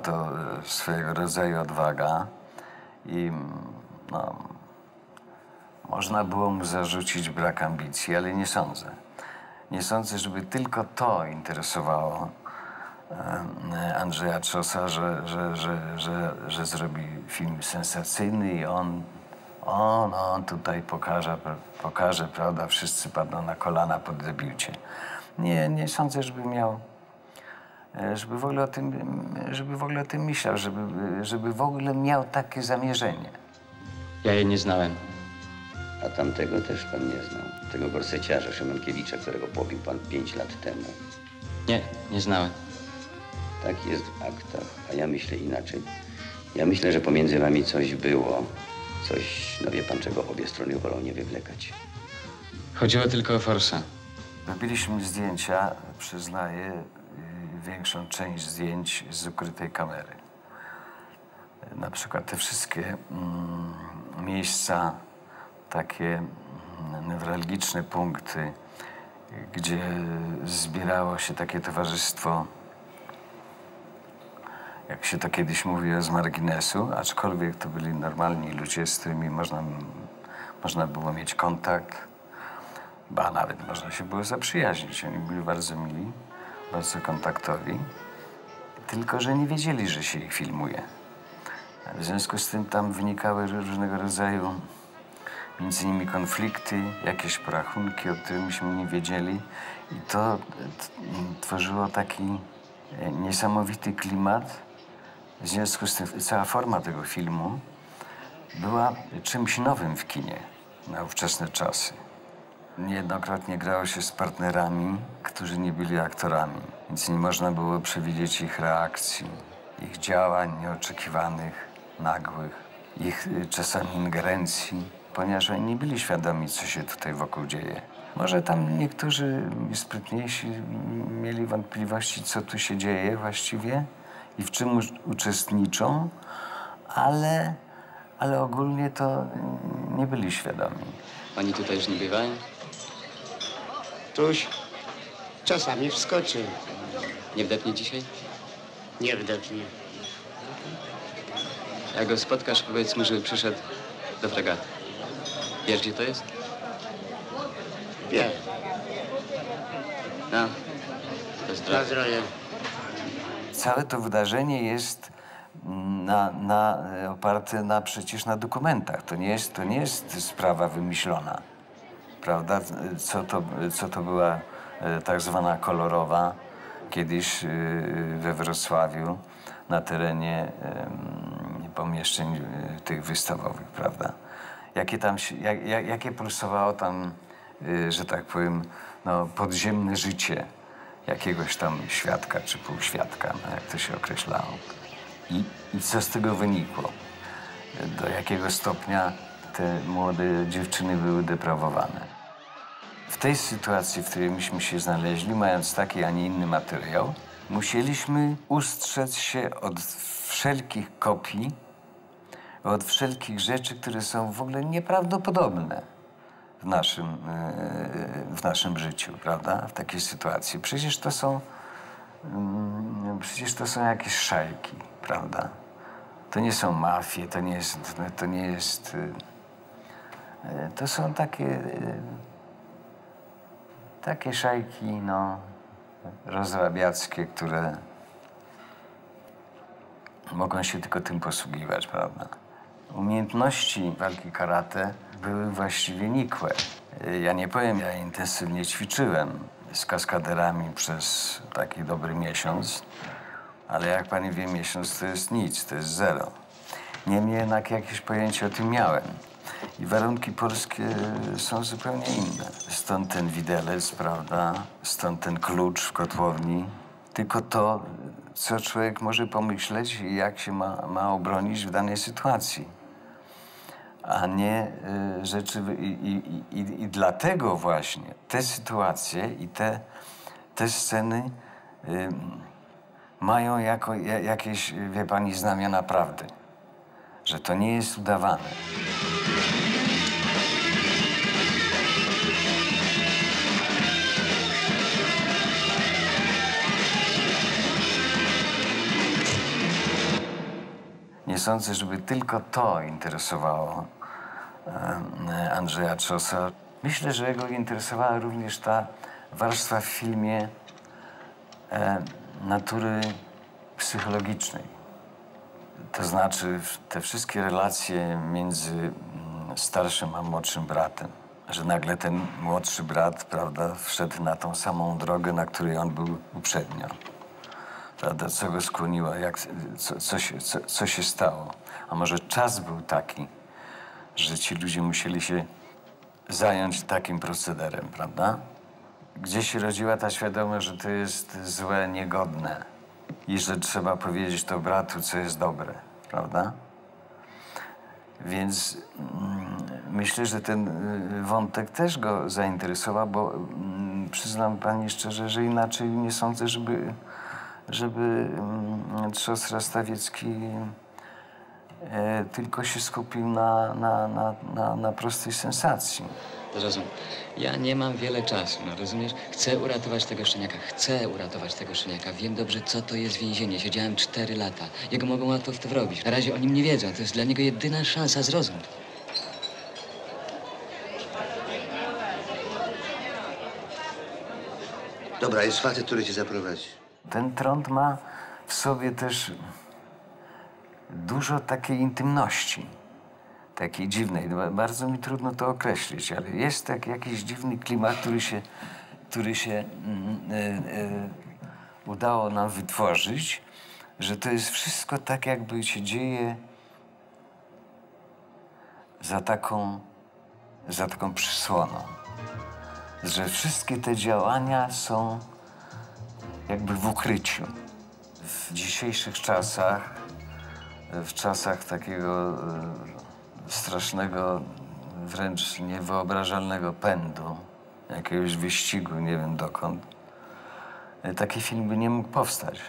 to e, swojego rodzaju odwaga i mm, no, można było mu zarzucić brak ambicji, ale nie sądzę. Nie sądzę, żeby tylko to interesowało e, Andrzeja Czosa, że, że, że, że, że zrobi film sensacyjny i on, on, on tutaj pokaże, pokaże, prawda, wszyscy padną na kolana po debiucie. Nie, nie sądzę, żeby miał, żeby w ogóle o tym, żeby w ogóle o tym myślał, żeby, żeby w ogóle miał takie zamierzenie. Ja jej nie znałem. A tamtego też pan nie znał. Tego gorseciarza Szymankiewicza, którego pobił pan pięć lat temu. Nie, nie znałem. Tak jest w aktach, a ja myślę inaczej. Ja myślę, że pomiędzy wami coś było. Coś, no wie pan czego, obie strony wolą nie wywlekać. Chodziło tylko o forsę. Robiliśmy zdjęcia, przyznaję, większą część zdjęć z ukrytej kamery. Na przykład te wszystkie mm, miejsca, takie mm, newralgiczne punkty, gdzie zbierało się takie towarzystwo, jak się to kiedyś mówiło, z marginesu, aczkolwiek to byli normalni ludzie, z którymi można, można było mieć kontakt, ba nawet można się było zaprzyjaźnić. Oni byli bardzo mili, bardzo kontaktowi, tylko że nie wiedzieli, że się ich filmuje. W związku z tym tam wynikały różnego rodzaju między nimi konflikty, jakieś porachunki, o których myśmy nie wiedzieli. I to tworzyło taki e, niesamowity klimat. W związku z tym cała forma tego filmu była czymś nowym w kinie na ówczesne czasy. Niejednokrotnie grało się z partnerami, którzy nie byli aktorami, więc nie można było przewidzieć ich reakcji, ich działań nieoczekiwanych, nagłych, ich y, czasami ingerencji, ponieważ oni nie byli świadomi, co się tutaj wokół dzieje. Może tam niektórzy sprytniejsi mieli wątpliwości, co tu się dzieje właściwie i w czym uczestniczą, ale, ale ogólnie to nie byli świadomi. Oni tutaj już nie bywają? Tuś czasami wskoczy. Nie wdepnie dzisiaj? Nie wdepnie. Jak go spotkasz, powiedz mu, żeby przyszedł do fregaty. Wiesz, gdzie to jest? Wie, No, to na zdrowie. zdrowie. Całe to wydarzenie jest na, na, e, oparte na, przecież na dokumentach. To nie, jest, to nie jest sprawa wymyślona. Prawda? Co to, co to była e, tak zwana kolorowa kiedyś e, we Wrocławiu na terenie pomieszczeń e, tych wystawowych, prawda? Jakie tam, jak, jak, jakie pulsowało tam, że tak powiem, no, podziemne życie jakiegoś tam świadka czy półświadka, no, jak to się określało. I, I co z tego wynikło? Do jakiego stopnia te młode dziewczyny były deprawowane? W tej sytuacji, w której myśmy się znaleźli, mając taki, a nie inny materiał, musieliśmy ustrzec się od wszelkich kopii, od wszelkich rzeczy, które są w ogóle nieprawdopodobne w naszym, e, w naszym życiu, prawda? W takiej sytuacji. Przecież to są, mm, przecież to są jakieś szajki, prawda? To nie są mafie, to nie jest, to nie jest, e, e, to są takie, e, takie szajki, no, rozrabiackie, które mogą się tylko tym posługiwać, prawda? Umiejętności walki karate były właściwie nikłe. Ja nie powiem, ja intensywnie ćwiczyłem z kaskaderami przez taki dobry miesiąc, ale jak pani wie, miesiąc to jest nic, to jest zero. Niemniej jednak jakieś pojęcie o tym miałem. I warunki polskie są zupełnie inne. Stąd ten widelec, prawda? Stąd ten klucz w kotłowni. Tylko to, co człowiek może pomyśleć i jak się ma, ma obronić w danej sytuacji. A nie y, rzeczy. I, i, i, I dlatego właśnie te sytuacje i te, te sceny y, mają jako, ja, jakieś, wie pani, znamiona prawdy. Że to nie jest udawane. sądzę, żeby tylko to interesowało Andrzeja Czosa. Myślę, że jego interesowała również ta warstwa w filmie natury psychologicznej. To znaczy te wszystkie relacje między mm, starszym a młodszym bratem. Że nagle ten młodszy brat, prawda, wszedł na tą samą drogę, na której on był uprzednio. Prawda, co go skłoniło, jak, co, co, się, co, co się stało. A może czas był taki, że ci ludzie musieli się zająć takim procederem, prawda? Gdzie się rodziła ta świadomość, że to jest złe, niegodne i że trzeba powiedzieć to bratu, co jest dobre, prawda? Więc mm, myślę, że ten y, wątek też go zainteresował, bo mm, przyznam pani szczerze, że inaczej nie sądzę, żeby, żeby mm, Trzos Rastawiecki tylko się skupił na, na, na, na, na prostej sensacji. Zrozum. Ja nie mam wiele czasu, no rozumiesz? Chcę uratować tego szczeniaka, chcę uratować tego szczeniaka. Wiem dobrze, co to jest więzienie. Siedziałem cztery lata. Jego mogą łatwo w to wrobić. Na razie o nim nie wiedzą. To jest dla niego jedyna szansa, zrozum. Dobra, jest facet, który cię zaprowadzi. Ten trąd ma w sobie też dużo takiej intymności, takiej dziwnej. Ba- Bardzo mi trudno to określić, ale jest tak jakiś dziwny klimat, który się, który się e, e, udało nam wytworzyć, że to jest wszystko tak, jakby się dzieje za taką, za taką przysłoną. Że wszystkie te działania są jakby w ukryciu. W dzisiejszych czasach, w czasach takiego e, strasznego, wręcz niewyobrażalnego pędu, jakiegoś wyścigu, nie wiem dokąd, e, taki film by nie mógł powstać.